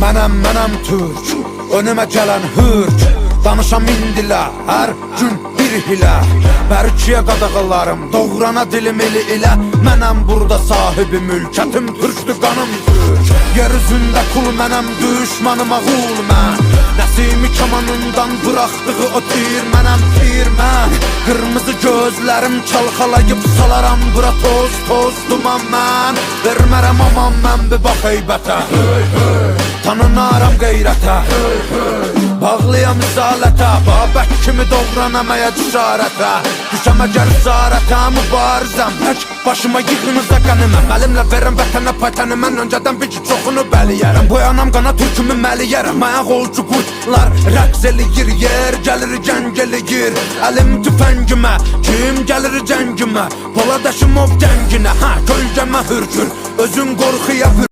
mənəm türk. Önümə gələn hürk. Danışam indilə Hər gün bir hilə Bərkiyə qadağalarım Doğrana dilim eli ilə Mənəm burada sahibi mülkətim Türkdür qanım türk. Yer üzündə kul mənəm Düşmanıma qul mən Nəsimi kamanından bıraxdığı o tir Mənəm tir mən Qırmızı gözlərim çalxalayıb salaram Bura toz toz duman mən Vermərəm aman mən bir bax heybətə Tanınaram qeyrətə Bağlıyam izalətə Babək kimi doğranamaya cüsarətə Düşəm əgər zarətə mübarizəm Tək başıma yığınıza qəniməm Əlimlə verəm vətənə paytəni Mən öncədən bir ki çoxunu bəliyərəm Boyanam qana türkümü məliyərəm Ayaq olcu qurtlar rəqs eləyir Yer gəlir gəng eləyir Əlim tüfəngimə Kim gəlir cəngimə Poladaşım ov gənginə Hə kölgəmə hürkür Özün qorxuya bür